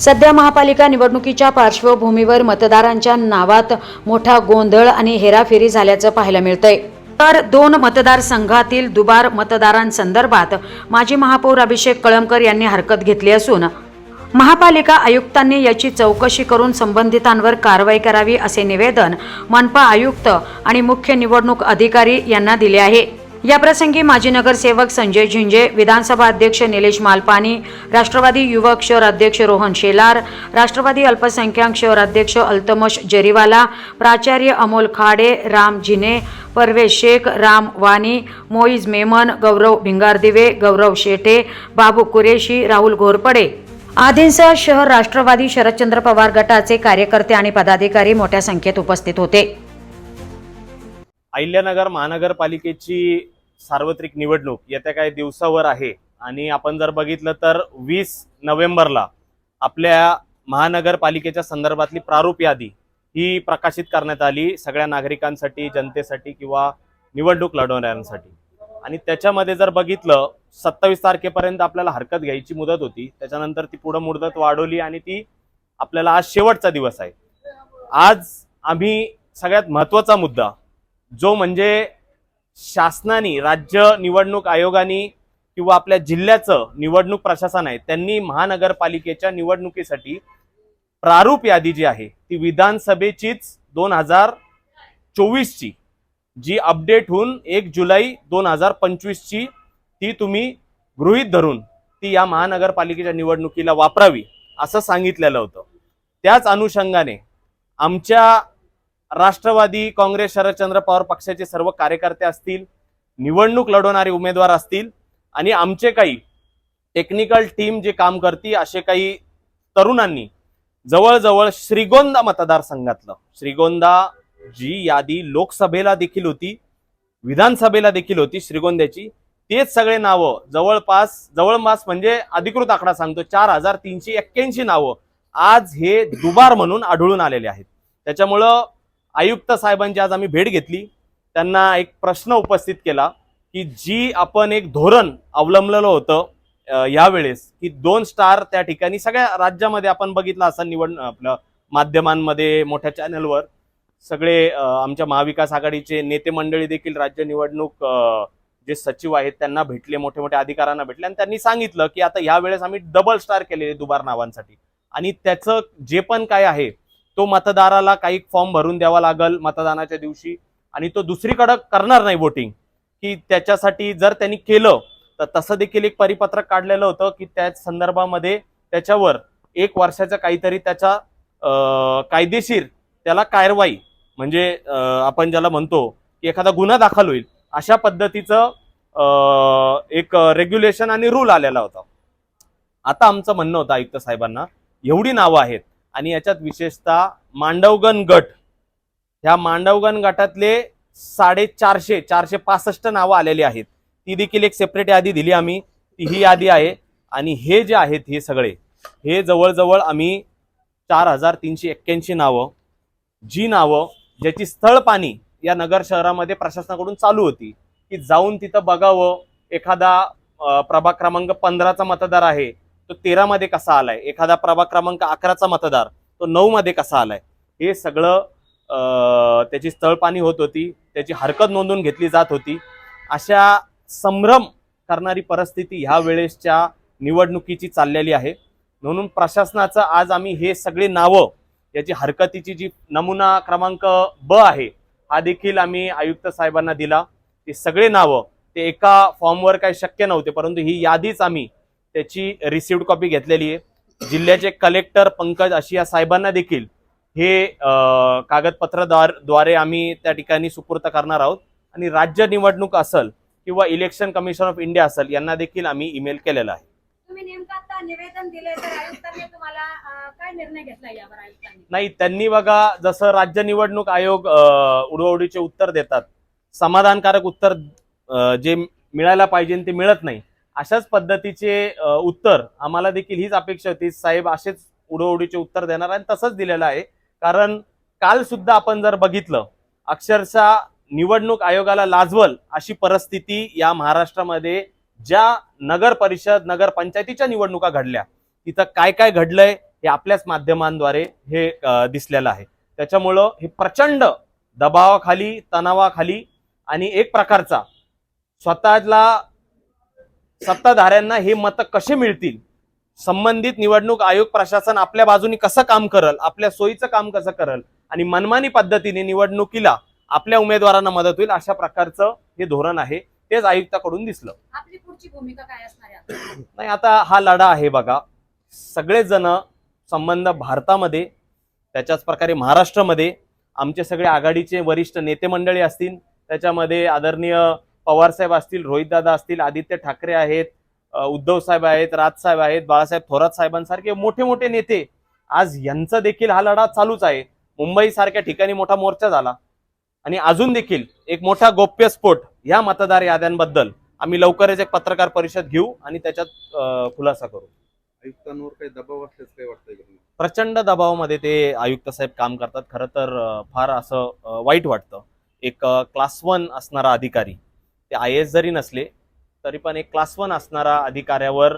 सध्या महापालिका निवडणुकीच्या पार्श्वभूमीवर मतदारांच्या नावात मोठा गोंधळ आणि हेराफेरी झाल्याचं पाहायला मिळतंय. तर दोन मतदारसंघातील दुबार मतदारांसंदर्भात माजी महापौर अभिषेक कळमकर यांनी हरकत घेतली असून महापालिका आयुक्तांनी याची चौकशी करून संबंधितांवर कारवाई करावी असे निवेदन मनपा आयुक्त आणि मुख्य निवडणूक अधिकारी यांना दिले आहे. याप्रसंगी माजी नगरसेवक संजय झिंजे विधानसभा अध्यक्ष निलेश मालपानी राष्ट्रवादी युवक शहर अध्यक्ष रोहन शेलार राष्ट्रवादी अल्पसंख्याक शहर अध्यक्ष अल्तमश जरीवाला प्राचार्य अमोल खाडे राम जिने परवेश शेख राम वानी मोईज मेमन गौरव भिंगारदिवे गौरव शेटे बाबू कुरेशी राहुल घोरपडे. आदींसह शहर राष्ट्रवादी शरदचंद्र पवार गटाचे कार्यकर्ते आणि पदाधिकारी मोठ्या संख्येत उपस्थित होते. अहिल्यानगर महानगरपालिकेची सार्वत्रिक निवडणूक येत्या काही दिवसावर आहे. आणि आपण जर बघितलं तर वीस नोव्हेंबरला आपल्या महानगरपालिकेच्या संदर्भातली प्रारूप यादी ही प्रकाशित करण्यात आली सगळ्या नागरिकांसाठी जनतेसाठी किंवा निवडणूक लढवणाऱ्यांसाठी. आणि त्याच्यामध्ये जर बघितलं सत्तावीस तारखेपर्यंत आपल्याला हरकत घ्यायची मुदत होती. त्याच्यानंतर ती पुढं मुदत वाढवली आणि ती आपल्याला आज शेवटचा दिवस आहे. आज आम्ही सगळ्यात महत्त्वाचा मुद्दा जो म्हणजे शासनाने राज्य निवडणूक आयोगाने किंवा आपल्या जिल्ह्याचं निवडणूक प्रशासन आहे त्यांनी महानगरपालिकेच्या निवडणुकीसाठी प्रारूप यादी जी आहे ती विधानसभेचीच दोन हजार चोवीसची जी अपडेट होऊन एक जुलै दोन हजार पंचवीसची ती तुम्ही गृहीत धरून ती या महानगरपालिकेच्या निवडणुकीला वापरावी असं सांगितलेलं होतं. त्याच अनुषंगाने आमच्या राष्ट्रवादी काँग्रेस शरदचंद्र पवार पक्षाचे सर्व कार्यकर्ते असतील निवडणूक लढवणारे उमेदवार असतील आणि आमचे काही टेक्निकल टीम जे काम करते असे काही तरुणांनी जवळजवळ श्रीगोंदा मतदारसंघातलं श्रीगोंदा जी यादी लोकसभेला देखील होती विधानसभेला देखील होती श्रीगोंद्याची तेच सगळे नावं जवळपास जवळपास म्हणजे अधिकृत आकडा सांगतो चार हजार तीनशे एक्क्याऐंशी नावं आज हे दुबार म्हणून आढळून आलेले आहेत. त्याच्यामुळं आयुक्त साहेबांची आज आम्ही भेट घेतली. त्यांना एक प्रश्न उपस्थित केला की जी आपण एक धोरण अवलंबलेलं होतं यावेळेस की दोन स्टार त्या ठिकाणी सगळ्या राज्यामध्ये आपण बघितलं असं निवड आपलं माध्यमांमध्ये मोठ्या चॅनलवर सगळे आमच्या महाविकास आघाडीचे नेते मंडळी देखील राज्य निवडणूक जे सचिव आहेत त्यांना भेटले मोठे मोठ्या अधिकाऱ्यांना भेटले आणि त्यांनी सांगितलं की आता यावेळेस आम्ही डबल स्टार केलेले दुबार नावांसाठी. आणि त्याचं जे पण काय आहे तो मतदाराला काही फॉर्म भरून द्यावा लागल मतदानाच्या दिवशी. आणि तो दुसरीकडं करणार नाही वोटिंग की त्याच्यासाठी जर त्यांनी केलं तर तसं देखील एक परिपत्रक काढलेलं होतं की त्या संदर्भामध्ये त्याच्यावर एक वर्षाचा काहीतरी त्याचा कायदेशीर त्याला कारवाई म्हणजे आपण ज्याला म्हणतो की एखादा गुन्हा दाखल होईल अशा पद्धतीचं एक रेग्युलेशन आणि रूल आलेला होता. आता आमचं म्हणणं होतं आयुक्त साहेबांना एवढी नावं आहेत आणि याच्यात विशेषतः मांडवगण गट. ह्या मांडवगण गटातले साडेचारशे चारशे पासष्ट नावं आलेली आहेत. ती देखील एक सेपरेट यादी दिली आम्ही. ती ही यादी आहे. आणि हे जे आहेत हे सगळे हे जवळजवळ आम्ही चार हजार तीनशे एक्क्याऐंशी नावं. जी नावं ज्याची स्थळ पाणी या नगर शहरामध्ये प्रशासनाकडून चालू होती की जाऊन तिथं बघावं. एखादा प्रभाग क्रमांक पंधराचा मतदार आहे तो तेरा मध्ये कसा आलाय? एखादा प्रभाग क्रमांक अकराचा मतदार तो नऊ मध्ये कसा आलाय? हे सगळं त्याची स्थळपाणी होत होती त्याची हरकत नोंदवून घेतली जात होती. अशा संभ्रम करणारी परिस्थिती ह्या वेळेसच्या निवडणुकीची चाललेली आहे. म्हणून प्रशासनाचं आज आम्ही हे सगळे नावं याची हरकतीची जी नमुना क्रमांक ब आहे हा देखील आम्ही आयुक्त साहेबांना दिला. ते सगळे नावं ते एका फॉर्मवर काही शक्य नव्हते परंतु ही यादीच आम्ही त्याची रिसिव्ड कॉपी घेतलेली आहे. जिल्ह्याचे कलेक्टर पंकज आशिया साहेबांना देखील हे कागदपत्राद्वारद्वारे आम्ही त्या ठिकाणी सुपूर्त करणार आहोत. आणि राज्य निवडणूक असेल किंवा इलेक्शन कमिशन ऑफ इंडिया असेल यांना देखील आम्ही ईमेल केलेला आहे. नाही त्यांनी बघा जसं राज्य निवडणूक आयोग उडवडीचे उत्तर देतात समाधानकारक उत्तर जे मिळायला पाहिजे ते मिळत नाही अशाच पद्धतीचे उत्तर आम्हाला देखील हीच अपेक्षा होती. साहेब असेच उडोउडीचे उत्तर देणार आणि तसंच दिलेलं आहे. कारण काल सुद्धा आपण जर बघितलं अक्षरशः निवडणूक आयोगाला लाजवल अशी परिस्थिती या महाराष्ट्रामध्ये ज्या नगर परिषद नगर पंचायतीच्या निवडणुका घडल्या तिथं काय काय घडलंय हे आपल्याच माध्यमांद्वारे हे दिसलेलं आहे. त्याच्यामुळं हे प्रचंड दबावाखाली तणावाखाली आणि एक प्रकारचा स्वतःला सत्ताधाऱ्यांना हे मतं कसे मिळतील? संबंधित निवडणूक आयोग प्रशासन आपल्या बाजूनी कसं काम करल? आपल्या सोयीचं काम कसं करल? आणि मनमानी पद्धतीने निवडणुकीला आपल्या उमेदवारांना मदत होईल अशा प्रकारचं हे धोरण आहे. तेच आयुक्ताकडून दिसलं. आपली पुढची भूमिका काय असणार आहे? आता? नाही आता हा लढा आहे बघा. सगळेच जण संबंध भारतामध्ये त्याच्याच प्रकारे महाराष्ट्रामध्ये आमचे सगळे आघाडीचे वरिष्ठ नेते मंडळी असतील त्याच्यामध्ये आदरणीय पवारसाहेब असतील रोहितदादा असतील आदित्य ठाकरे आहेत उद्धव साहेब आहेत राजसाहेब आहेत बाळासाहेब थोरात साहेबांसारखे मोठे मोठे नेते आज यांचा देखील हा लढा चालूच आहे. मुंबई सारख्या ठिकाणी मोठा मोर्चा झाला. आणि अजून देखील एक मोठा गोप्यस्फोट या मतदार याद्यांबद्दल आम्ही लवकरच एक पत्रकार परिषद घेऊ आणि त्याच्यात खुलासा करू. आयुक्तांवर काही दबाव काही तुम्हाला? प्रचंड दबावामध्ये ते आयुक्त साहेब काम करतात. खरं तर फार असं वाईट वाटतं. एक क्लास वन असणारा अधिकारी ते आय एस जरी नसले तरी पण एक क्लास वन असणारा अधिकाऱ्यावर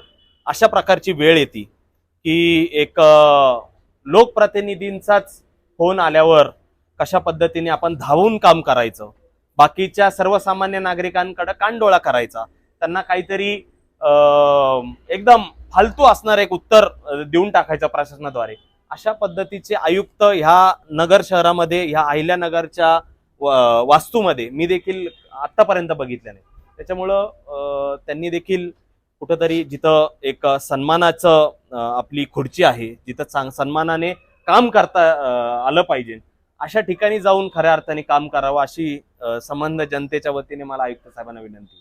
अशा प्रकारची वेळ येते की एक लोकप्रतिनिधींचाच फोन आल्यावर कशा पद्धतीने आपण धावून काम करायचं बाकीच्या सर्वसामान्य नागरिकांकडे कानडोळा करायचा त्यांना काहीतरी एकदम फालतू असणार एक उत्तर देऊन टाकायचं प्रशासनाद्वारे. अशा पद्धतीचे आयुक्त ह्या नगर शहरामध्ये ह्या अहिल्यानगरच्या वास्तूमध्ये मी देखील आत्तापर्यंत बघितलं नाही. त्याच्यामुळं त्यांनी देखील कुठंतरी जिथं एक सन्मानाचं आपली खुर्ची आहे जिथं चांग सन्मानाने काम करता आलं पाहिजे. अशा ठिकाणी जाऊन खऱ्या अर्थाने काम करावं अशी संबंध जनतेच्या वतीने मला आयुक्त साहेबांना विनंती